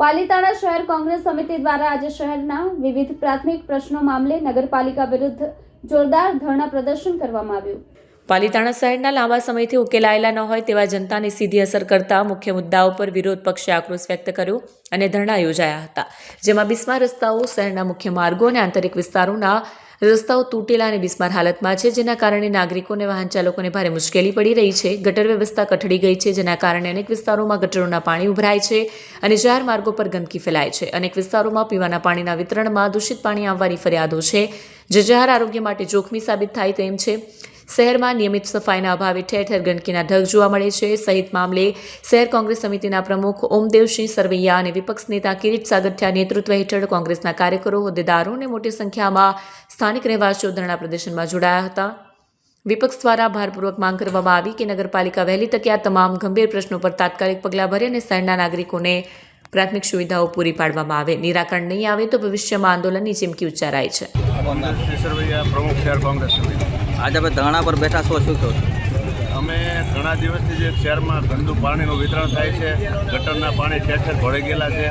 પાલીતાણા શહેર કોંગ્રેસ સમિતિ દ્વારા આજે શહેરના વિવિધ પ્રાથમિક પ્રશ્નો મામલે નગરપાલિકા વિરુદ્ધ જોરદાર ધરણા પ્રદર્શન કરવામાં આવ્યું. પાલિતાણા શહેરના લાંબા સમયથી ઉકેલાયેલા ન હોય તેવા જનતાને સીધી અસર કરતા મુખ્ય મુદ્દાઓ પર વિરોધ પક્ષે આક્રોશ વ્યક્ત કર્યો અને ધરણા યોજાયા હતા. જેમાં બિસ્મા રસ્તાઓ, શહેરના મુખ્ય માર્ગો અને આંતરિક વિસ્તારોના રસ્તાઓ તૂટેલા અને બિસ્માર હાલતમાં છે, જેના કારણે નાગરિકોને વાહન ચાલકોને ભારે મુશ્કેલી પડી રહી છે. ગટર વ્યવસ્થા કઠડી ગઈ છે, જેના કારણે અનેક વિસ્તારોમાં ગટરોના પાણી ઉભરાય છે અને જાહેર માર્ગો પર ગંદકી ફેલાય છે. અનેક વિસ્તારોમાં પીવાના પાણીના વિતરણમાં દૂષિત પાણી આવવાની ફરિયાદો છે. જે જાહેર આરોગ્ય માટે જોખમી સાબિત થાય તેમ છે. શહેરમાં નિયમિત સફાઈના અભાવે ઠેર ઠેર ગંદકીના ઢગ જોવા મળે છે. સહિત મામલે શહેર કોંગ્રેસ સમિતિના પ્રમુખ ઓમદેવસિંહ સરવૈયા અને વિપક્ષ નેતા કિરીટ સાગઠિયા નેતૃત્વ હેઠળ કોંગ્રેસના કાર્યકરો હોદ્દેદારો અને મોટી સંખ્યામાં સ્થાનિક રહેવાસીઓ ધરણા પ્રદર્શનમાં જોડાયા હતા. વિપક્ષ દ્વારા ભારપૂર્વક માંગ કરવામાં આવી કે નગરપાલિકા વહેલી તકે આ તમામ ગંભીર પ્રશ્નો પર તાત્કાલિક પગલાં ભરે અને શહેરના નાગરિકોને પ્રાથમિક સુવિધાઓ પૂરી પાડવામાં આવે નિરાકરણ નહીં આવે તો ભવિષ્યમાં આંદોલનની ચીમકી ઉચ્ચારાય છે. પ્રમુખ શહેર કોંગ્રેસ આજે આપણે ધરણા પર બેઠા છો શું કહો અમે ઘણા દિવસથી જે શહેરમાં ગંદુ પાણીનું વિતરણ થાય છે ગટરના પાણી ઠેર ઠેર ભળી ગયેલા છે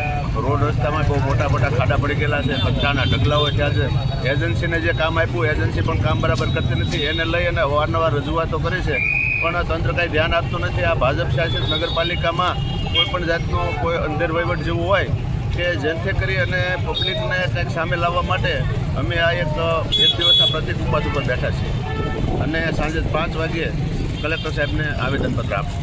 રોડ રસ્તામાં બહુ મોટા મોટા ખાડા પડી ગયેલા છે કચરાના ઢગલાઓ થયા છે એજન્સીને જે કામ આપ્યું એજન્સી પણ કામ બરાબર કરતી નથી. એને લઈ અને અવારનવાર રજૂઆતો કરે છે. પણ તંત્ર કાંઈ ધ્યાન આપતું નથી. આ ભાજપ શાસિત નગરપાલિકામાં કોઈ પણ જાતનો કોઈ અંદર વહીવટ જેવું હોય કે જેથી કરી અને પબ્લિકને કંઈક સામે લાવવા માટે અમે આ એક એક દિવસના પ્રતિક ઉપવાસ ઉપર બેઠા છીએ. અને સાંજે પાંચ વાગ્યે કલેક્ટર સાહેબને આવેદનપત્ર આપશું.